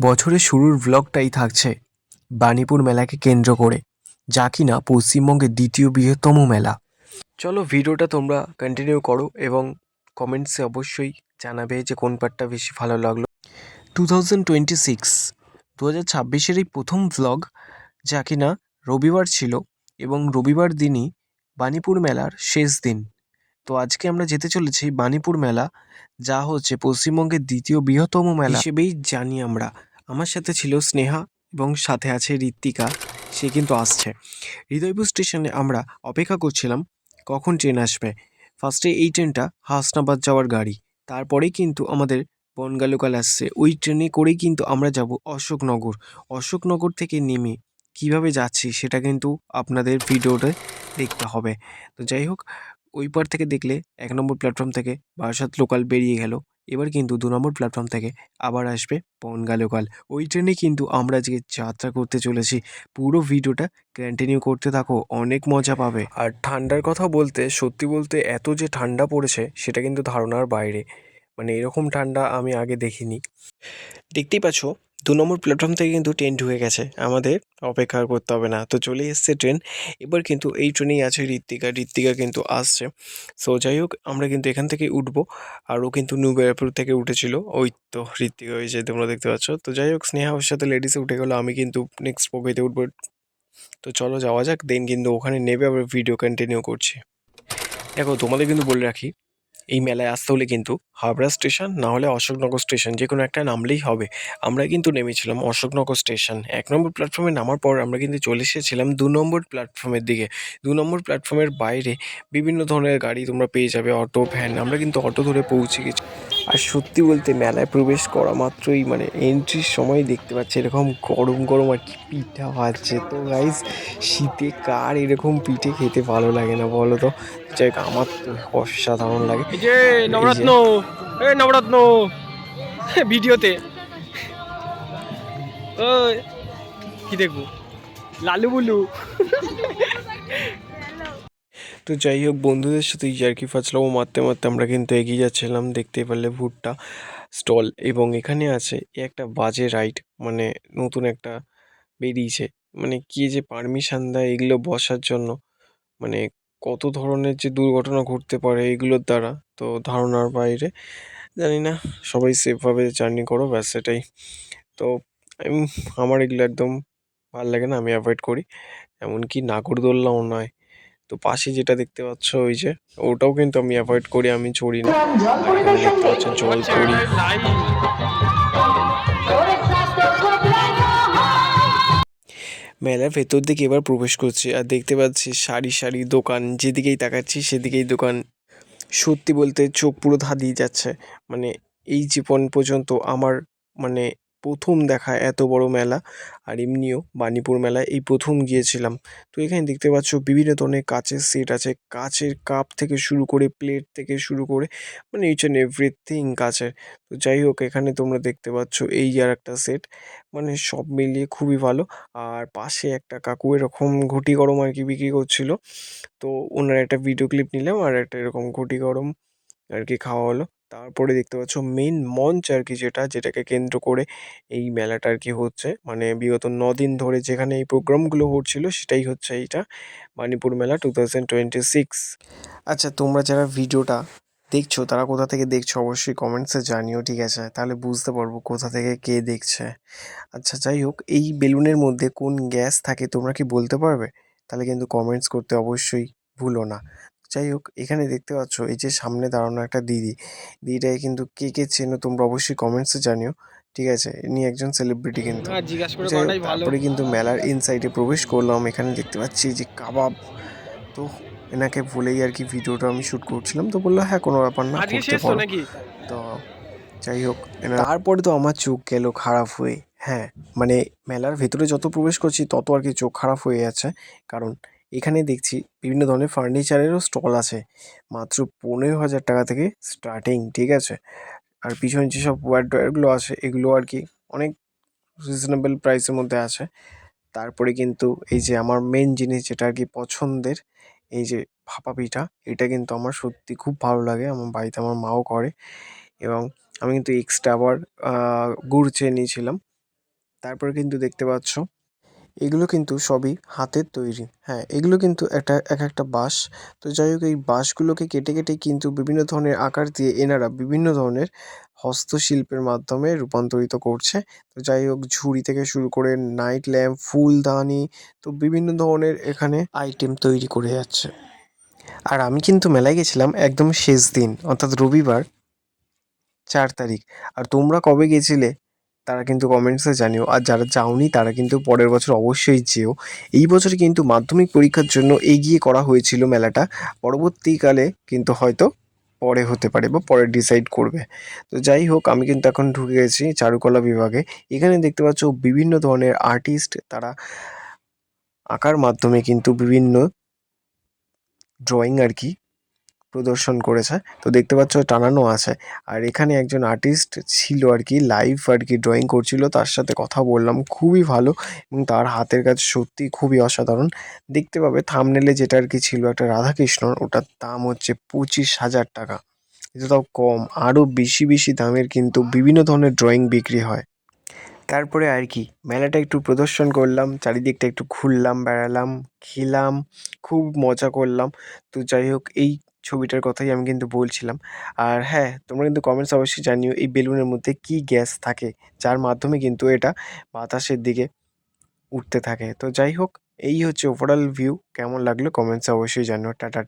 বছরের শুরুর ভ্লগটাই থাকছে। বাণীপুর মেলাকে কেন্দ্র করে। যা কিনা পশ্চিমবঙ্গের দ্বিতীয় বৃহত্তম মেলা। চলো ভিডিওটা তোমরা কন্টিনিউ করো এবং কমেন্টসে অবশ্যই জানাবে যে কোন পার্টটা বেশি ভালো লাগল। টু থাউজেন্ড টোয়েন্টি সিক্স দু হাজার ছাব্বিশের এই প্রথম ভ্লগ যা কিনা রবিবার ছিল এবং রবিবার দিনই বাণীপুর মেলার শেষ দিন। তো আজকে আমরা যেতে চলেছি বাণীপুর মেলা। যা হচ্ছে পশ্চিমবঙ্গের দ্বিতীয় বৃহত্তম মেলা। হিসেবেই জানি আমরা। আমার সাথে ছিল স্নেহা এবং সাথে আছে ঋত্বিকা। সে কিন্তু আসছে। হৃদয়পুর স্টেশনে আমরা অপেক্ষা করছিলাম, কখন ট্রেন আসবে? ফার্স্টে এই ট্রেনটা হাসনাবাদ যাওয়ার গাড়ি। তারপরেই কিন্তু আমাদের বনগা লোকাল আসছে। ওই ট্রেনে করেই কিন্তু আমরা যাব অশোকনগর। অশোকনগর থেকে নেমে কীভাবে যাচ্ছি সেটা কিন্তু আপনাদের ভিডিওতে দেখতে হবে। তো যাই হোক, ওই পার থেকে দেখলে এক নম্বর প্ল্যাটফর্ম থেকে বারাসাত লোকাল বেরিয়ে গেল। এবার কিন্তু দু নম্বর প্ল্যাটফর্ম থেকে আবার আসবে পনগালোকাল ওই ট্রেনে কিন্তু আমরা আজকে যাত্রা করতে চলেছি। পুরো ভিডিওটা কন্টিনিউ করতে থাকো, অনেক মজা পাবে। আর ঠান্ডার কথা বলতে, সত্যি বলতে এত যে ঠান্ডা পড়েছে, সেটা কিন্তু ধারণার বাইরে। মানে এরকম ঠান্ডা আমি আগে দেখিনি। দেখতেই পাচ্ছ, দু নম্বর প্ল্যাটফর্ম থেকে কিন্তু ট্রেন ঢুকে গেছে। আমাদের অপেক্ষা করতে হবে না। তো চলে এসছে ট্রেন এবার কিন্তু এই ট্রেনেই আছে ঋত্বিকা। ঋত্বিকা কিন্তু আসছে। সো যাই হোক, আমরা কিন্তু এখান থেকে উঠবো। আর ও কিন্তু নিউ ব্যারাকপুর থেকে উঠেছিল। ওই তো ঋত্বিকা, ওই যে তোমরা দেখতে পাচ্ছ। তো যাই হোক স্নেহা ওর সাথে লেডিসে উঠে গেলো। আমি কিন্তু নেক্সট বগিতে উঠবো। তো চলো যাওয়া যাক। দেন কিন্তু ওখানে নেবে, আবার ভিডিও কন্টিনিউ করছি। দেখো, তোমাদের কিন্তু বলে রাখি এই মেলায় আসতে হলে কিন্তু হাবড়া স্টেশন, না হলে অশোকনগর স্টেশন যে কোনো একটা নামলেই হবে। আমরা কিন্তু নেমেছিলাম অশোকনগর স্টেশন। এক নম্বর প্ল্যাটফর্মে নামার পর আমরা কিন্তু চলে এসেছিলাম দু নম্বর প্ল্যাটফর্মের দিকে। দু নম্বর প্ল্যাটফর্মের বাইরে বিভিন্ন ধরনের গাড়ি তোমরা পেয়ে যাবে, অটো, ভ্যান, আমরা কিন্তু অটো ধরে পৌঁছে গেছি। আর সত্যি বলতে মেলায় প্রবেশ করা মাত্রই মানে এন্ট্রির সময় দেখতে পাচ্ছি এরকম গরম গরম আর কি পিঠা ভাজছে। তো গাইজ শীতে কার এরকম পিঠে খেতে ভালো লাগে না বলো তো? যাই আমার তো অসাধারণ লাগে। নবরত্ন নবরত্ন ভিডিওতে। ওই কি দেখব? লালু বুলু। তো যাই হোক, বন্ধুদের সাথে ইয়ার্কি ফাজলামো মারতে মারতে আমরা কিন্তু এগিয়ে যাচ্ছিলাম, দেখতেই পারলে ভুট্টা স্টল এবং এখানে আছে একটা বাজে রাইড মানে নতুন একটা বেরিয়েছে। মানে কি যে পারমিশন দেয় এগুলো বসার জন্য। মানে কত ধরনের যে দুর্ঘটনা ঘটতে পারে এগুলোর দ্বারা, তো ধারণার বাইরে। জানি না, সবাই সেফভাবে জার্নি করো, ব্যাস সেটাই তো আমি আমার এগুলো একদম ভালো লাগে না, আমি অ্যাভয়েড করি। এমনকি নাগরদোল্লাও নয়। তো পাশে যেটা দেখতে পাচ্ছ ওই যে ওটাও কিন্তু আমি অ্যাভয়েড করি আমি চড়ি না। দেখতে পাচ্ছেন জল পড়ি। মেলার ভেতর দিকে এবার প্রবেশ করছি আর দেখতে পাচ্ছি সারি সারি দোকান যেদিকেই তাকাচ্ছি সেদিকেই দোকান। সত্যি বলতে চোখ পুরো ধাঁধিয়ে যাচ্ছে। মানে এই জীবন পর্যন্ত আমার মানে প্রথম দেখা এত বড় মেলা আর এমনিও বাণীপুর মেলায় এই প্রথম গিয়েছিলাম। তো এখানে দেখতে পাচ্ছ বিভিন্ন ধরনের কাচের সেট আছে। কাচের কাপ থেকে শুরু করে প্লেট থেকে শুরু করে মানে ইচ অ্যান্ড এভরিথিং কাচের। তো যাই হোক, এখানে তোমরা দেখতে পাচ্ছ এই আর একটা সেট মানে সব মিলিয়ে খুবই ভালো। আর পাশে একটা কাকু এরকম ঘটি গরম আর কি বিক্রি করছিল। তো ওনার একটা ভিডিও ক্লিপ নিলাম আর একটা এরকম ঘটি গরম আর কি খাওয়া হলো। তারপরে দেখতে পাচ্ছ মেন মঞ্চ আর কি যেটা, যেটাকে কেন্দ্র করে এই মেলাটা আর কি হচ্ছে। মানে বিগত দিন ধরে যেখানে এই প্রোগ্রামগুলো হচ্ছিল, সেটাই হচ্ছে এইটা। মানিপুর মেলা টু টোয়েন্টি সিক্স আচ্ছা তোমরা যারা ভিডিওটা দেখছ, তারা কোথা থেকে দেখছ অবশ্যই কমেন্টসে জানিও, ঠিক আছে? তাহলে বুঝতে পারব কোথা থেকে কে দেখছে। আচ্ছা যাই হোক, এই বেলুনের মধ্যে কোন গ্যাস থাকে তোমরা কি বলতে পারবে? তাহলে কিন্তু কমেন্টস করতে অবশ্যই ভুলো না। যাই হোক এখানে দেখতে পাচ্ছ এই যে সামনে দাঁড়ানো একটা দিদি। দিদিটাকে কিন্তু কে কে চেনো তোমরা অবশ্যই কমেন্টসে জানিও ঠিক আছে? ইনি একজন সেলিব্রিটি কিন্তু। তারপরে কিন্তু মেলার ইনসাইডে প্রবেশ করলাম। এখানে দেখতে পাচ্ছি যে কাবাব। তো এনাকে বলেই আর কি ভিডিওটা আমি শ্যুট করছিলাম। তো বলল হ্যাঁ কোনো ব্যাপার না করতে পারো। তো যাই হোক তারপরে তো আমার চোখ গেল খারাপ হয়ে হ্যাঁ। মানে মেলার ভেতরে যত প্রবেশ করছি তত আর কি চোখ খারাপ হয়ে যাচ্ছে কারণ এখানে দেখছি বিভিন্ন ধরনের ফার্নিচারেরও স্টল আছে। মাত্র পনেরো হাজার টাকা থেকে স্টার্টিং ঠিক আছে? আর পিছনে যেসব ওয়ার ডয়ারগুলো আছে, এগুলো আর কি অনেক রিজনেবল প্রাইসের মধ্যে আছে। তারপরে কিন্তু এই যে আমার মেন জিনিস যেটা আর কি পছন্দের, এই যে ভাপা পিঠা, এটা কিন্তু আমার সত্যি খুব ভালো লাগে, আমার বাড়িতে আমার মাও করে। এবং আমি কিন্তু এক্সট্রা আবার গুড় চেয়ে নিয়েছিলাম। তারপরে কিন্তু দেখতে পাচ্ছ এগুলো কিন্তু সবই হাতের তৈরি। হ্যাঁ এগুলো কিন্তু একটা, এক একটা বাঁশ। তো যাই হোক, এই বাঁশগুলোকে কেটে কেটে কিন্তু বিভিন্ন ধরনের আকার দিয়ে এনারা বিভিন্ন ধরনের হস্তশিল্পের মাধ্যমে রূপান্তরিত করছে। তো যাই হোক, ঝুড়ি থেকে শুরু করে নাইট ল্যাম্প, ফুলদানি, তো বিভিন্ন ধরনের এখানে আইটেম তৈরি করে যাচ্ছে। আর আমি কিন্তু মেলায় গেছিলাম একদম শেষ দিন, অর্থাৎ রবিবার চার তারিখ। আর তোমরা কবে গেছিলে? তারা কিন্তু কমেন্টসে জানিও। আর যারা যাওনি তারা কিন্তু পরের বছর অবশ্যই যেও। এই বছর কিন্তু মাধ্যমিক পরীক্ষার জন্য এগিয়ে করা হয়েছিল মেলাটা। পরবর্তীকালে কিন্তু হয়তো পরে হতে পারে বা পরে ডিসাইড করবে। তো যাই হোক, আমি কিন্তু এখন ঢুকে গেছি চারুকলা বিভাগে। এখানে দেখতে পাচ্ছ বিভিন্ন ধরনের আর্টিস্ট তারা আঁকার মাধ্যমে কিন্তু বিভিন্ন ড্রয়িং আর কি প্রদর্শন করেছে। তো দেখতে পাচ্ছ টানানো আছে। আর এখানে একজন আর্টিস্ট ছিল আর কি লাইভ আর কি ড্রয়িং করছিল, তার সাথে কথা বললাম। খুবই ভালো এবং তার হাতের কাজ সত্যি খুবই অসাধারণ। দেখতে পাবে থামনেলে যেটা আর কি ছিল একটা রাধাকৃষ্ণর, ওটার দাম হচ্ছে পঁচিশ হাজার টাকা। এটা তাও কম আরও বেশি বেশি দামের কিন্তু বিভিন্ন ধরনের ড্রয়িং বিক্রি হয়। তারপরে আর কি, মেলাটা একটু প্রদর্শন করলাম, চারিদিকটা একটু ঘুরলাম, বেড়ালাম, খেলাম, খুব মজা করলাম। তো যাই হোক, এই ছবিটার কথাই আমি কিন্তু বলছিলাম। আর হ্যাঁ তোমরা কিন্তু কমেন্টস অবশ্যই জানিও এই বেলুনের মধ্যে কি গ্যাস থাকে, যার মাধ্যমে কিন্তু এটা বাতাসের দিকে উঠতে থাকে। তো যাই হোক, এই হচ্ছে ওভারঅল ভিউ কেমন লাগল কমেন্টসে অবশ্যই জানিও। টাটা।